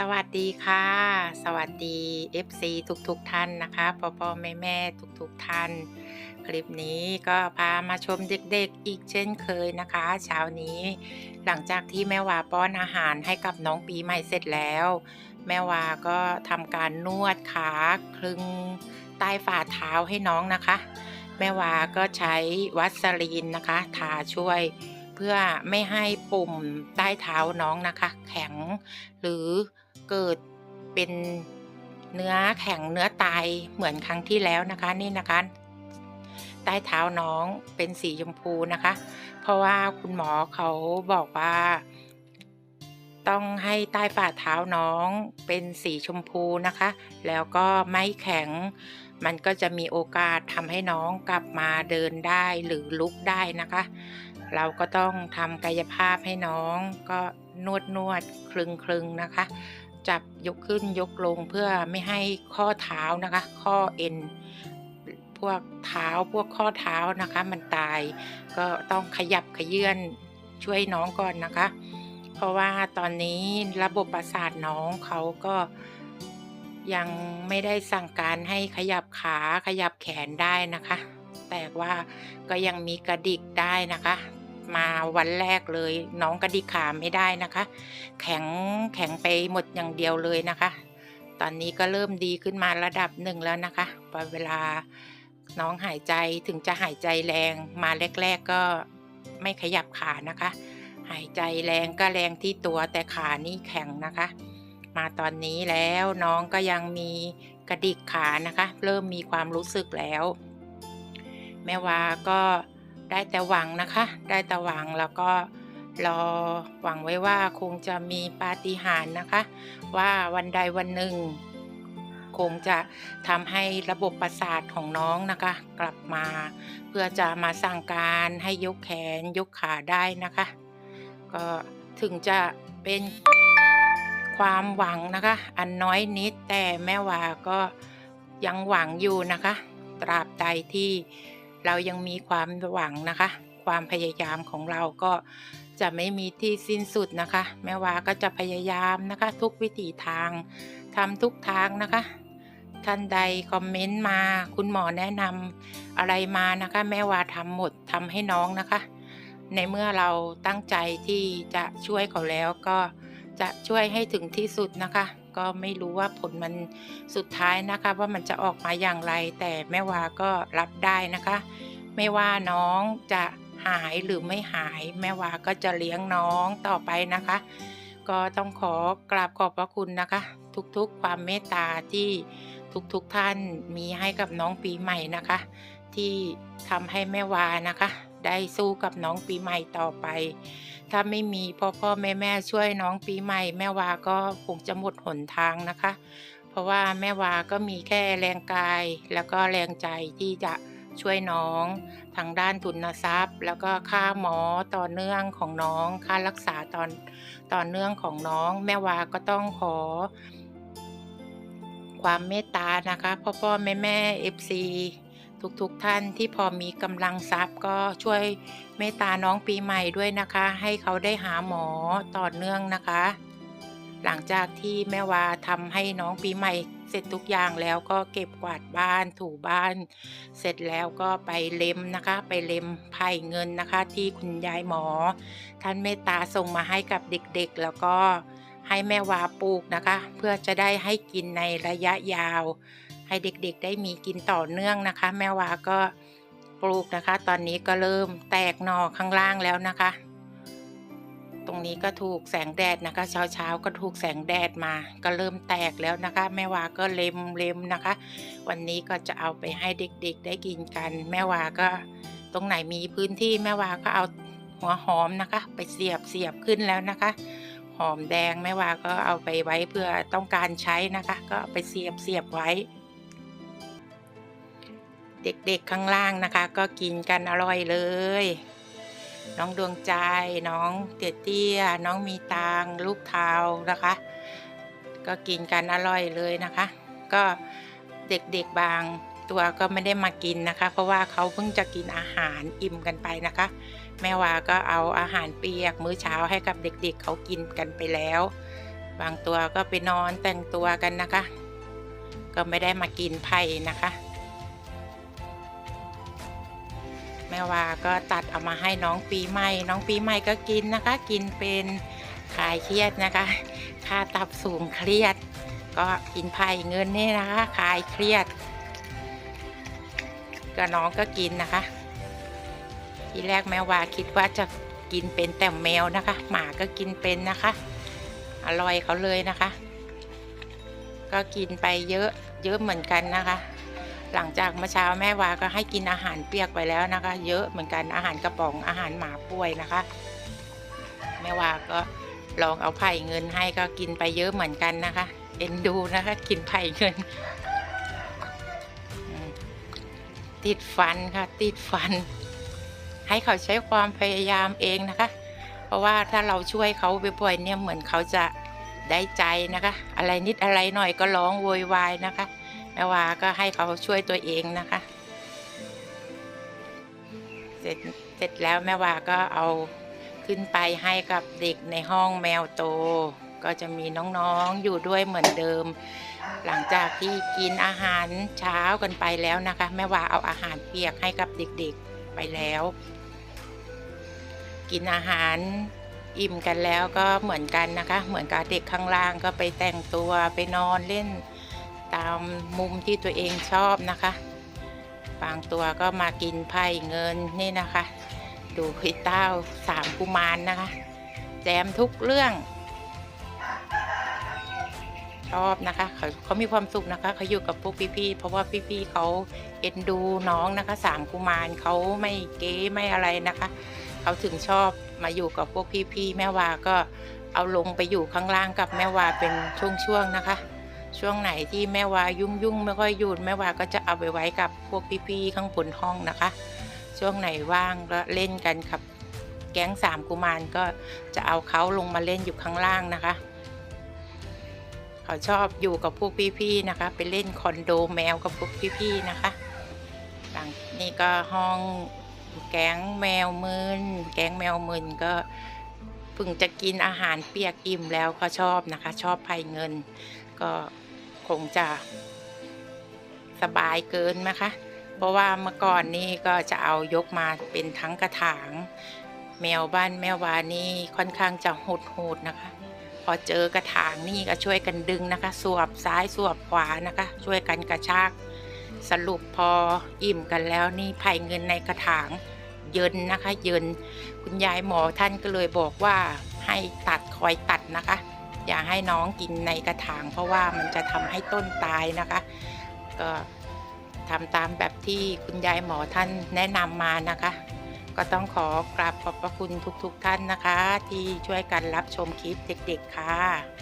สวัสดีค่ะ สวัสดี FC ทุกๆทท่านนะคะพ่อพ่อแม่แม่ทุกๆทท่าน คลิปนี้ก็พามาชมเด็กๆอีกเช่นเคยนะคะ เช้านี้หลังจากที่แม่วาป้อนอาหารให้กับน้องปีใหม่เสร็จแล้ว แม่วาก็ทำการนวดขาคลึงใต้ฝ่าเท้าให้น้องนะคะ แม่วาก็ใช้วัสลีนนะคะทาช่วยเพื่อไม่ให้ปุ่มใต้เท้าน้องนะคะ แข็งหรือ เกิดเป็นเนื้อแข็งเนื้อตายเหมือนครั้งที่แล้วนะคะนี่นะคะใต้เท้าน้องเป็นสีชมพูนะคะ เพราะว่าคุณหมอเขาบอกว่า ต้องให้ใต้ฝ่าเท้าน้องเป็นสีชมพูนะคะ แล้วก็ไม่แข็ง มันก็จะมีโอกาสทำให้น้องกลับมาเดินได้หรือลุกได้นะคะ เราก็ต้องทำกายภาพให้น้องก็นวดนวดคลึงคลึงนะคะ จับยกขึ้นยกลงเพื่อไม่ให้ข้อเท้านะคะ ข้อเอ็นพวกเท้าพวกข้อเท้านะคะ มันตายก็ต้องขยับขยื่นช่วยน้องก่อนนะคะ เพราะว่าตอนนี้ระบบประสาทน้องเขาก็ยังไม่ได้สั่งการให้ขยับขาขยับแขนได้นะคะ แต่ว่าก็ยังมีกระดิกได้นะคะ มาวันแรกเลย น้องกระดิกขาไม่ได้นะคะ แข็งแข็งไปหมดอย่างเดียวเลยนะคะ ตอนนี้ก็เริ่มดีขึ้นมาระดับหนึ่งแล้วนะคะพอเวลาน้องหายใจถึงจะหายใจแรงมาแรก ๆก็ไม่ขยับขานะคะ หายใจแรงก็แรงที่ตัวแต่ขานี่แข็งนะคะ มาตอนนี้แล้วน้องก็ยังมีกระดิกขานะคะ เริ่มมีความรู้สึกแล้ว แม่วาก็ ได้แต่หวังนะคะ ได้แต่หวังแล้วก็รอหวังไว้ว่าคงจะมีปาฏิหาริย์นะคะ ว่าวันใดวันหนึ่ง คงจะทำให้ระบบประสาทของน้องนะคะ กลับมา เพื่อจะมาสั่งการให้ยกแขนยกขาได้นะคะ ก็ถึงจะเป็นความหวังนะคะ อันน้อยนิดแต่แม่วาก็ยังหวังอยู่นะคะ ตราบใดที่ เรายังมีความหวังนะคะ ความพยายามของเราก็จะไม่มีที่สิ้นสุดนะคะ แม่วาก็จะพยายามนะคะ ทุกวิถีทางทำทุกทางนะคะ ท่านใดคอมเมนต์มา คุณหมอแนะนำอะไรมานะคะ แม่วาทำหมดทำให้น้องนะคะ ในเมื่อเราตั้งใจที่จะช่วยเขาแล้วก็จะช่วยให้ถึงที่สุดนะคะ ก็ไม่รู้ว่าผลมันสุดท้ายนะคะ ว่ามันจะออกมาอย่างไร แต่แม่วาก็รับได้นะคะ ไม่ว่าน้องจะหายหรือไม่หาย แม่วาก็จะเลี้ยงน้องต่อไปนะคะ ก็ต้องขอกราบขอบพระคุณนะคะ ทุกๆความเมตตาที่ทุกๆทท่านมีให้กับน้องปีใหม่นะคะ ที่ทำให้แม่วานะคะ ได้สู้กับน้องปีใหม่ต่อไป ถ้าไม่มีพ่อพ่อแม่แม่ช่วยน้องปีใหม่ แม่วาก็คงจะหมดหนทางนะคะ เพราะว่าแม่วาก็มีแค่แรงกายแล้วก็แรงใจที่จะช่วยน้องทางด้านทุนทรัพย์ แล้วก็ค่าหมอต่อเนื่องของน้อง ค่ารักษาตอนต่อเนื่องของน้อง แม่วาก็ต้องขอ ความเมตตานะคะพ่อพ่อแม่แม่เอฟซี ทุกๆทท่านที่พอมีกำลังทรัพย์ก็ช่วยเมตตาน้องปีใหม่ด้วยนะคะ ให้เขาได้หาหมอต่อเนื่องนะคะ หลังจากที่แม่วาทำให้น้องปีใหม่เสร็จทุกอย่างแล้วก็เก็บกวาดบ้านถูบ้าน เสร็จแล้วก็ไปเล็มนะคะ ไปเล็มไผ่เงินนะคะ ที่คุณยายหมอ ท่านเมตตาส่งมาให้กับเด็กๆ แล้วก็ให้แม่วาปลูกนะคะ เพื่อจะได้ให้กินในระยะยาว ให้เด็กๆได้มีกินต่อเนื่องนะคะ แม่วาก็ปลูกนะคะ ตอนนี้ก็เริ่มแตกหน่อข้างล่างแล้วนะคะ ตรงนี้ก็ถูกแสงแดดนะคะเช้าเช้าๆก็ถูกแสงแดดมา ก็เริ่มแตกแล้วนะคะ แม่วาก็เล็มเล็มนะคะ วันนี้ก็จะเอาไปให้เด็กๆได้กินกัน แม่วาก็ตรงไหนมีพื้นที่แม่วาก็เอาหัวหอมนะคะ ไปเสียบเสียบขึ้นแล้วนะคะ หอมแดงแม่วาก็เอาไปไว้เพื่อต้องการใช้นะคะ ก็ไปเสียบเสียบไว้ เด็กๆข้างล่างนะคะ ก็กินกันอร่อยเลย น้องดวงใจ น้องเตี้ยเตี้ย น้องมีตางลูกเทานะคะ ก็กินกันอร่อยเลยนะคะ ก็เด็กๆบางตัวก็ไม่ได้มากินนะคะ เพราะว่าเขาเพิ่งจะกินอาหารอิ่มกันไปนะคะ แม่วาก็เอาอาหารเปียกมื้อเช้าให้กับเด็กๆเขากินกันไปแล้ว บางตัวก็ไปนอนแต่งตัวกันนะคะ ก็ไม่ได้มากินไผ่นะคะ ม่วาก็ตัดเอามาให้น้องปีใหม่ น้องปีใหม่ก็กินนะคะ กินเป็นคลายเครียดนะคะ ค่าตับสูงเครียด ก็กินไผ่เงินนี่นะคะคลายเครียด ก็น้องก็กินนะคะ ทีแรกแม่วาคิดว่าจะกินเป็นแต่แมวนะคะ หมาก็กินเป็นนะคะ อร่อยเขาเลยนะคะ ก็กินไปเยอะเยอะเหมือนกันนะคะ หลังจากเมื่อเช้าแม่วาก็ให้กินอาหารเปียกไปแล้วนะคะ เยอะเหมือนกันอาหารกระป๋องอาหารหมาป่วยนะคะ แม่วาก็ลองเอาไผ่เงินให้ก็กินไปเยอะเหมือนกันนะคะ เอ็นดูนะคะ กินไผ่เงิน ติดฟันค่ะ ติดฟัน ให้เขาใช้ความพยายามเองนะคะ เพราะว่าถ้าเราช่วยเขาบ่อยๆเนี่ยเหมือนเขาจะได้ใจนะคะ อะไรนิดอะไรหน่อยก็ร้องโวยวายนะคะ แม่วาก็ให้เขาช่วยตัวเองนะคะ เสร็จเสร็จแล้วแม่วาก็เอาขึ้นไปให้กับเด็กในห้องแมวโต ก็จะมีน้องๆอยู่ด้วยเหมือนเดิม หลังจากที่กินอาหารเช้ากันไปแล้วนะคะ แม่วาเอาอาหารเปียกให้กับเด็กๆไปแล้ว กินอาหารอิ่มกันแล้วก็เหมือนกันนะคะ เหมือนกับเด็กข้างล่างก็ไปแต่งตัวไปนอนเล่น ตามมุมที่ตัวเองชอบนะคะ บางตัวก็มากินไพ่เงินนี่นะคะ ดูพี่เต้าสามกุมารนนะคะ แจมทุกเรื่อง ชอบนะคะเขาเขามีความสุขนะคะเขาอยู่กับพวกพี่ๆเพราะว่าพี่ๆเขาเอ็นดูน้องนะคะสามกุมารเขาไม่เก๊ไม่อะไรนะคะเขาถึงชอบมาอยู่กับพวกพี่ๆแม่วาก็เอาลงไปอยู่ข้างล่างกับแม่วาเป็นช่วงๆนะคะ ช่วงไหนที่แม่วายุ่งๆไม่ค่อยหยุดแม่วาก็จะเอาไปไว้กับพวกพี่ๆข้างบนห้องนะคะ ช่วงไหนว่างก็เล่นกันครับแก๊งสามกุมารก็จะเอาเขาลงมาเล่นอยู่ข้างล่างนะคะ เขาชอบอยู่กับพวกพี่ๆนะคะ ไปเล่นคอนโดแมวกับพวกพี่ๆนะคะหลังนี่ก็ห้องแก๊งแมวมึนแก๊งแมวมึนก็เพิ่งจะกินอาหารเปียกอิ่มแล้วก็ชอบนะคะ ชอบไผ่เงินก็ คงจะสบายเกินนะคะ เพราะว่าเมื่อก่อนนี่ก็จะเอายกมาเป็นทั้งกระถาง แมวบ้านแมววานี่ค่อนข้างจะโหดๆนะคะ พอเจอกระถางนี่ก็ช่วยกันดึงนะคะ สวบซ้ายสวบขวานะคะ ช่วยกันกระชาก สรุปพออิ่มกันแล้วนี่ไผ่เงินในกระถางเยินนะคะ เยินคุณยายหมอท่านก็เลยบอกว่าให้ตัดคอยตัดนะคะ อย่าให้น้องกินในกระถาง เพราะว่ามันจะทำให้ต้นตายนะคะ ก็ทำตามแบบที่คุณยายหมอท่านแนะนำมานะคะ ก็ต้องขอกราบขอบพระคุณทุกๆทท่านนะคะ ที่ช่วยกันรับชมคลิปเด็กๆค่ะ